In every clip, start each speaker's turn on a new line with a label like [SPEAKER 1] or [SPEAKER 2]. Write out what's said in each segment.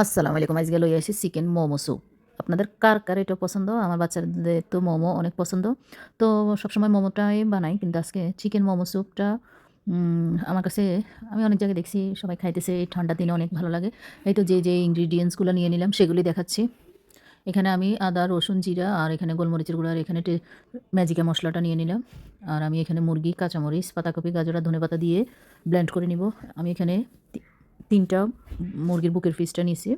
[SPEAKER 1] আসসালামু আলাইকুম, আজকে লই আসি চিকেন মোমো স্যুপ। আপনাদের কার কার এটা পছন্দ? আমার বাচ্চাদের তো মোমো অনেক পছন্দ। তো সবসময় মোমোটাই বানাই, কিন্তু আজকে চিকেন মোমো স্যুপটা আমার কাছে, আমি অনেক জায়গায় দেখছি, সবাই খাইতেছে, এই ঠান্ডা দিনে অনেক ভালো লাগে। এই তো যে যে ইনগ্রিডিয়েন্টসগুলো নিয়ে নিলাম, সেগুলি দেখাচ্ছি। এখানে আমি আদা, রসুন, জিরা, আর এখানে গোলমরিচের গুঁড়ো, আর এখানে ম্যাজিকা মশলাটা নিয়ে নিলাম। আর আমি এখানে মুরগি, কাঁচামরিচ, পাতাকপি, গাজরা, আর ধনেপাতা দিয়ে ব্লেন্ড করে নিব। আমি এখানে তিনটা মুরগির বুকের ফিসটা নিয়েছি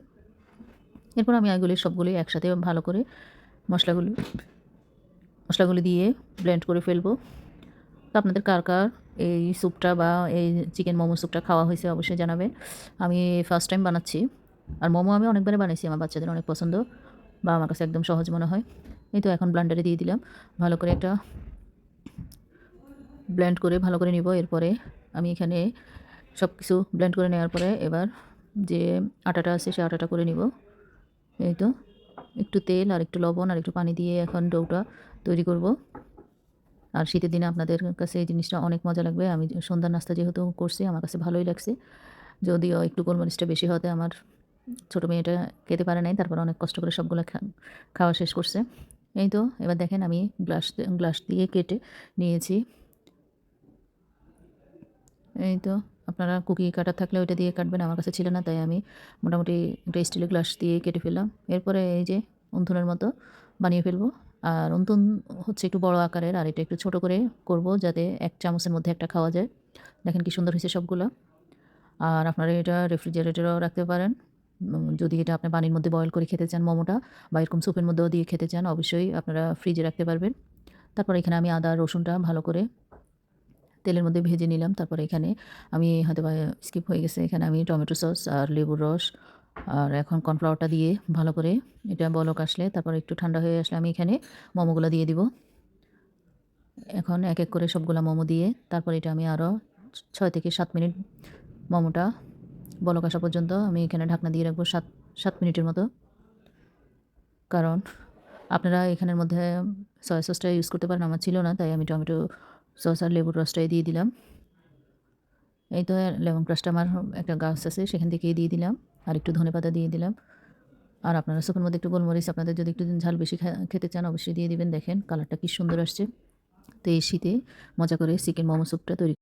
[SPEAKER 1] এরপর আমি এগুলি সবগুলি একসাথে ভালো করে মশলাগুলো মশলাগুলো দিয়ে ব্লেন্ড করে ফেলব। তো আপনাদের কার কার এই স্যুপটা বা এই চিকেন মোমো স্যুপটা খাওয়া হয়েছে অবশ্যই জানাবেন। আমি ফার্স্ট টাইম বানাচ্ছি, আর মোমো আমি অনেকবারে বানিয়েছি আমার বাচ্চাদের অনেক পছন্দ, বা আমার কাছে একদম সহজ মনে হয়। এই তো এখন ব্লান্ডারে দিয়ে দিলাম, ভালো করে একটা ব্লেন্ড করে ভালো করে নিব। এরপরে আমি এখানে সব কিছু ব্লেন্ড করে নেওয়ার পরে এবার যে আটাটা আছে সে আটাটা করে নিব। এই তো, একটু তেল আর একটু লবণ আর একটু পানি দিয়ে এখন ডোটা তৈরি করব। আর শীতের দিনে আপনাদের কাছে এই জিনিসটা অনেক মজা লাগবে। আমি সন্ধ্যার নাস্তা যেহেতু করছি, আমার কাছে ভালোই লাগছে। যদিও একটু গোলমরিচটা বেশি হতে আমার ছোটো মেয়েটা খেতে পারে নাই, তারপর অনেক কষ্ট করে সবগুলো খাওয়া শেষ করছে। এই তো, এবার দেখেন আমি গ্লাস গ্লাস দিয়ে কেটে নিয়েছি। এই তো আপনারা কুকি কাটার থাকলে ওইটা দিয়ে কাটবেন, আমার কাছে ছিল না, তাই আমি মোটামুটি একটা স্টিলের গ্লাস দিয়ে কেটে ফেললাম। এরপরে এই যে উন্থনের মতো বানিয়ে ফেলব। আর উন্থন হচ্ছে একটু বড় আকারের, আর এটা একটু ছোট করে করব যাতে এক চামচের মধ্যে একটা খাওয়া যায়। দেখেন কি সুন্দর হয়েছে সবগুলো। আর আপনারা এটা রেফ্রিজারেটরেও রাখতে পারেন। যদি এটা আপনি পানির মধ্যে বয়েল করে খেতে চান মোমোটা বা এরকম স্যুপের মধ্যেও দিয়ে খেতে চান, অবশ্যই আপনারা ফ্রিজে রাখতে পারবেন। তারপর এখানে আমি আদা, রসুনটা ভালো করে তেলের মধ্যে ভেজে নিলাম। তারপরে এখানে আমি হয়তো স্কিপ হয়ে গেছে। এখানে আমি টমেটো সস আর লেবুর রস। আর এখন কর্নফ্লাওয়ারটা দিয়ে ভালো করে এটা বলক আসলে, তারপর একটু ঠান্ডা হয়ে আসলে আমি এখানে মোমোগুলো দিয়ে দিব। এখন এক এক করে সবগুলা মোমো দিয়ে তারপর এটা আমি আরও ছয় থেকে সাত মিনিট মোমোটা বলক আসা পর্যন্ত আমি এখানে ঢাকনা দিয়ে রাখব সাত সাত মিনিটের মতো। কারণ আপনারা এখানের মধ্যে সয়া সসটা ইউজ করতে পারেন, আমার ছিল না, তাই আমি টমেটো সস আর লেবুর রসটাই দিয়ে দিলাম। এই তো লেমন ক্রাসটা আমার একটা গাছ আছে, সেখান থেকেই দিয়ে দিলাম। আর একটু ধনে পাতা দিয়ে দিলাম। আর আপনারা সুপের মধ্যে একটু গোলমরিচ, আপনাদের যদি একটু ঝাল বেশি খেতে চান অবশ্যই দিয়ে দিবেন। দেখেন, কালারটা কি সুন্দর আসছে। তো এই শীতে মজা করে চিকেন মোমো স্যুপটা তৈরি